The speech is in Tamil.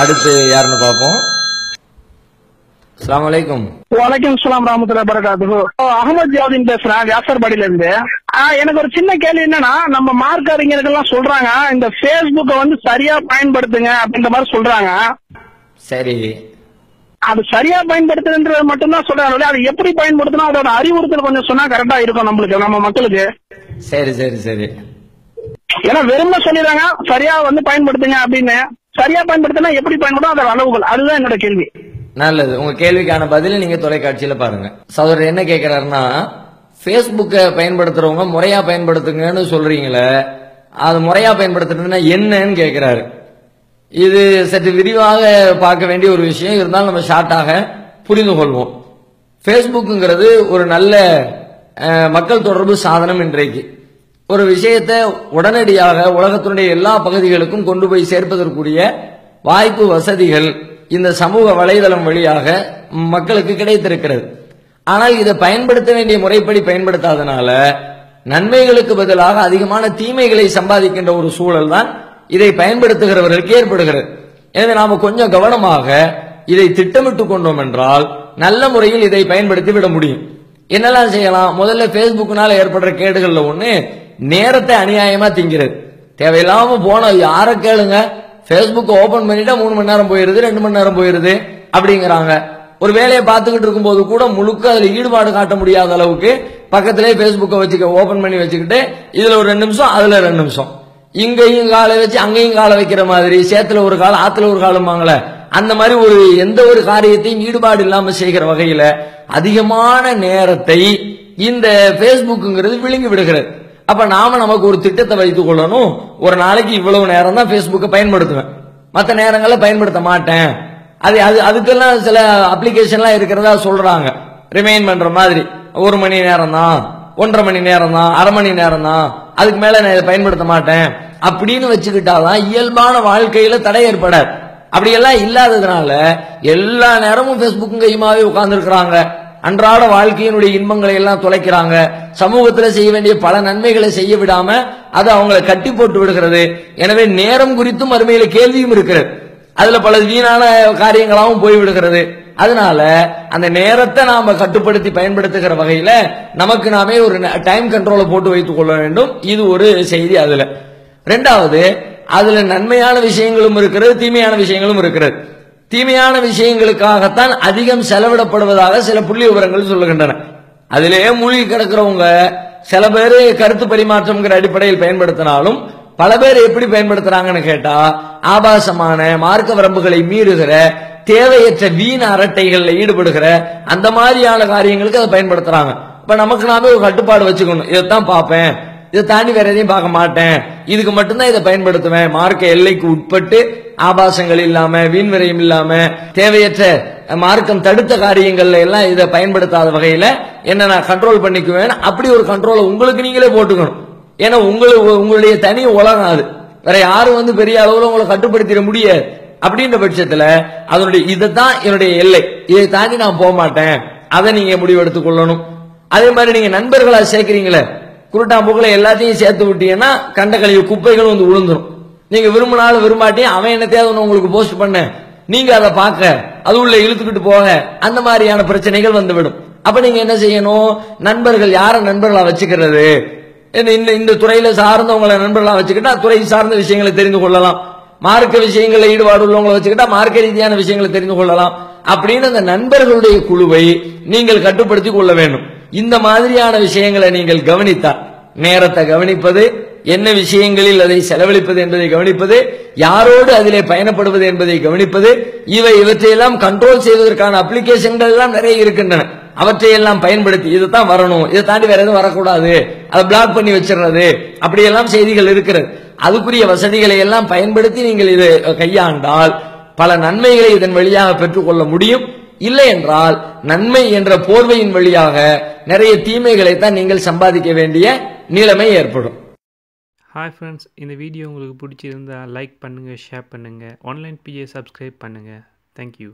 அடுத்து யாருன்னு பார்ப்போம். அஸ்ஸலாமு அலைக்கும். வணக்கம் சலாம் ராமத்துல பரகாத்து அகமது ஜாதீன் பேசுறேன் வியாசர்பாடியில இருந்து எனக்கு ஒரு சின்ன கேள்வி என்னன்னா நம்ம மார்க் அறிஞர்கள்லாம் சொல்றாங்க இந்த Facebook-அ வந்து சரியா பயன்படுத்துங்க அப்படின்ற மாதிரி சொல்றாங்க. சரி. அது சரியா பயன்படுத்துன்றது மட்டும்தான் சொல்றாங்க அது எப்படி பயன்படுத்தணும் அதோட அறிவுறுத்தல் கொஞ்சம் சொன்னா கரெக்டா இருக்கும் நம்மளுக்கு நம்ம மக்களுக்கு. சரி சரி சரி. ஏன்னா வெறும சொல்லிடுறாங்க சரியா வந்து பயன்படுத்துங்க அப்படின்னு. சரியா பயன்படுத்தினா எப்படி பயன்படும் அதோட அளவுகள். அதுதான் என்னோட கேள்வி. நல்லது. உங்க கேள்விக்கான பதில நீங்க தொலைக்காட்சியில பாருங்க. சகோதரர் என்ன கேக்குறாருன்னா ஃபேஸ்புக்கை பயன்படுத்துறவங்க முறையா பயன்படுத்துங்கன்னு சொல்றீங்களே அது முறையா பயன்படுத்துறதுன்னா என்னன்னு கேக்குறாரு. இது சற்று விரிவாக பார்க்க வேண்டிய ஒரு விஷயம். இருந்தாலும் நம்ம ஷார்ட்டாக புரிந்து கொள்வோம். ஃபேஸ்புக்குங்கிறது ஒரு நல்ல மக்கள் தொடர்பு சாதனம் இன்றைக்கு. ஒரு விஷயத்தை உடனடியாக உலகத்தினுடைய எல்லா பகுதிகளுக்கும் கொண்டு போய் சேர்ப்பதற்குரிய வாய்ப்பு வசதிகள் இந்த சமூக வலைதளம் வழியாக மக்களுக்கு கிடைத்திருக்கிறது. ஆனால் இதை பயன்படுத்த வேண்டிய முறைப்படி பயன்படுத்தாதனால நன்மைகளுக்கு பதிலாக அதிகமான தீமைகளை சம்பாதிக்கின்ற ஒரு சூழல் தான் இதை பயன்படுத்துகிறவர்களுக்கு ஏற்படுகிறது. எனவே நாம கொஞ்சம் கவனமாக இதை திட்டமிட்டு கொண்டோம் என்றால் நல்ல முறையில் இதை பயன்படுத்தி விட முடியும். என்னெல்லாம் செய்யலாம்? முதல்ல Facebookனால ஏற்படுற கேடுகள்ல ஒன்று நேரத்தை அநியாயமா திங்கிறது. தேவையில்லாம போன யாரை கேளுங்க. Facebook ஓபன் பண்ணிட்டா மூணு மணி நேரம் போயிருது ரெண்டு மணி நேரம் போயிருது அப்படிங்கிறாங்க. ஒரு வேலையை பார்த்துக்கிட்டு இருக்கும்போது கூட முழுக்க அதுல ஈடுபாடு காட்ட முடியாத அளவுக்கு பக்கத்திலே ஃபேஸ்புக்கை வச்சுக்க ஓபன் பண்ணி வச்சுக்கிட்டு இதுல ஒரு ரெண்டு நிமிஷம் அதுல ரெண்டு நிமிஷம். இங்கேயும் காலை வச்சு அங்கேயும் காலை வைக்கிற மாதிரி சேத்துல ஒரு காலம் ஆத்துல ஒரு காலம்பாங்களே. அந்த மாதிரி ஒரு எந்த ஒரு காரியத்தையும் ஈடுபாடு இல்லாம செய்கிற வகையில அதிகமான நேரத்தை இந்த ஃபேஸ்புக்குங்கிறது விழுங்கி விடுகிறது. அப்ப நாம நமக்கு ஒரு திட்டத்தை வைத்துக் கொள்ளணும். ஒரு நாளைக்கு இவ்வளவு நேரம் தான் ஃபேஸ்புக்கை பயன்படுத்துவேன். மற்ற நேரங்களில் பயன்படுத்த மாட்டேன். அது அது அதுக்கெல்லாம் சில அப்ளிகேஷன்லாம் இருக்கிறதா சொல்றாங்க. ரிமைன் பண்ற மாதிரி. ஒரு மணி நேரம் தான். ஒன்றரை மணி நேரம் தான். அரை மணி நேரம் தான். அதுக்கு மேல நான் இதை பயன்படுத்த மாட்டேன். அப்படின்னு வச்சுக்கிட்டாதான் இயல்பான வாழ்க்கையில தடை ஏற்படாது. அப்படியெல்லாம் இல்லாததுனால எல்லா நேரமும் ஃபேஸ்புக்கும் கையுமாவே உட்கார்ந்துருக்கிறாங்க. அன்றாட வாழ்க்கையினுடைய இன்பங்களை எல்லாம் தொலைக்கிறாங்க சமூகத்தில் செய்ய வேண்டிய பல நன்மைகளை செய்ய விடாம அது அவங்களை கட்டி போட்டு விடுகிறது. எனவே நேரம் குறித்தும் அருமையில கேள்வியும் இருக்கிறது. அதுல பல வீணான காரியங்களாகவும் போய்விடுகிறது அதனால அந்த நேரத்தை நாம கட்டுப்படுத்தி பயன்படுத்துகிற வகையில நமக்கு நாமே ஒரு டைம் கண்ட்ரோலை போட்டு வைத்துக் கொள்ள வேண்டும். இது ஒரு செய்தி அதுல. ரெண்டாவது அதுல நன்மையான விஷயங்களும் இருக்கிறது தீமையான விஷயங்களும் இருக்கிறது. தீமையான விஷயங்களுக்காகத்தான் அதிகம் செலவிடப்படுவதாக சில புள்ளி விவரங்கள் சொல்லுகின்றன. அதிலே மூழ்கி கிடக்கிறவங்க சில பேர் கருத்து பரிமாற்றம்ங்கிற அடிப்படையில் பயன்படுத்தினாலும் பல பேர் எப்படி பயன்படுத்துறாங்கன்னு கேட்டா ஆபாசமான மார்க்க வரம்புகளை மீறுகிற தேவையற்ற வீண அரட்டைகள்ல ஈடுபடுகிற அந்த மாதிரியான காரியங்களுக்கு அதை பயன்படுத்துறாங்க. இப்ப நமக்கு நாமே ஒரு கட்டுப்பாடு வச்சுக்கணும். இதைத்தான் பார்ப்பேன். இதை தாண்டி வேற எதையும் பார்க்க மாட்டேன். இதுக்கு மட்டும்தான் இதை பயன்படுத்துவேன். மார்க்க எல்லைக்கு உட்பட்டு ஆபாசங்கள் இல்லாம வீண்விரையும் இல்லாம தேவையற்ற மார்க்கம் தடுத்த காரியங்கள்ல எல்லாம் இதை பயன்படுத்தாத வகையில என்ன நான் கண்ட்ரோல் பண்ணிக்குவேன். அப்படி ஒரு கண்ட்ரோலை உங்களுக்கு நீங்களே போட்டுக்கணும். ஏன்னா உங்களுக்கு உங்களுடைய தனி உலகம் அது. வேற யாரும் வந்து பெரிய அளவுல உங்களை கட்டுப்படுத்திட முடியாது. அப்படின்ற பட்சத்துல அதனுடைய இதைத்தான் என்னுடைய எல்லை. இதை தாண்டி நான் போக மாட்டேன் அதை நீங்க முடிவெடுத்துக் கொள்ளணும். அதே மாதிரி நீங்க நண்பர்களா சேர்க்கிறீங்களே குருட்டாம்பூக்களை எல்லாத்தையும் சேர்த்து விட்டீங்கன்னா கண்ட கழிவு குப்பைகள் வந்து விழுந்துடும் நீங்க விரும்பினாலும் விரும்பாட்டியும் அவன் என்னத்தையாவது ஒன்று உங்களுக்கு போஸ்ட் பண்ண. நீங்க அதை பார்க்க அது உள்ள இழுத்துக்கிட்டு போக அந்த மாதிரியான பிரச்சனைகள் வந்துவிடும். அப்ப நீங்க என்ன செய்யணும்? நண்பர்கள் யார நண்பர்களா வச்சுக்கிறது? இந்த இந்த- இந்த துறையில சார்ந்தவங்களை நண்பர்களா வச்சுக்கிட்டா துறை சார்ந்த விஷயங்களை தெரிந்து கொள்ளலாம். மார்க்க விஷயங்களில் ஈடுபாடு உள்ளவங்களை வச்சுக்கிட்டா மார்க்க ரீதியான விஷயங்களை தெரிந்து கொள்ளலாம். அப்படின்னு அந்த நண்பர்களுடைய குழுவை நீங்கள் கட்டுப்படுத்தி கொள்ள வேண்டும். இந்த மாதிரியான விஷயங்களை நீங்கள் கவனித்தால் நேரத்தை கவனிப்பது என்ன விஷயங்களில் அதை செலவழிப்பது என்பதை கவனிப்பது யாரோடு அதிலே பயணப்படுவது என்பதை கவனிப்பது இவை இவற்றையெல்லாம் கண்ட்ரோல் செய்வதற்கான அப்ளிகேஷன்கள் எல்லாம் நிறைய இருக்கின்றன. அவற்றையெல்லாம் பயன்படுத்தி இதுதான் வரணும் இதை தாண்டி வேற எதுவும் வரக்கூடாது அதை பிளாக் பண்ணி வச்சிடுறது அப்படியெல்லாம் செய்திகள் இருக்கிறது. அதுக்குரிய வசதிகளை எல்லாம் பயன்படுத்தி நீங்கள் இதை கையாண்டால் பல நன்மைகளை இதன் வழியாக பெற்றுக்கொள்ள முடியும். இல்லை என்றால் நன்மை என்ற போர்வையின் வழியாக நிறைய தீமைகளை தான் நீங்கள் சம்பாதிக்க வேண்டிய நிலைமை ஏற்படும். ஹாய் ஃப்ரெண்ட்ஸ் இந்த வீடியோ உங்களுக்கு பிடிச்சிருந்தா லைக் பண்ணுங்கள் ஷேர் பண்ணுங்கள் ஆன்லைன் பிஏ சப்ஸ்கிரைப் பண்ணுங்கள் தேங்க்யூ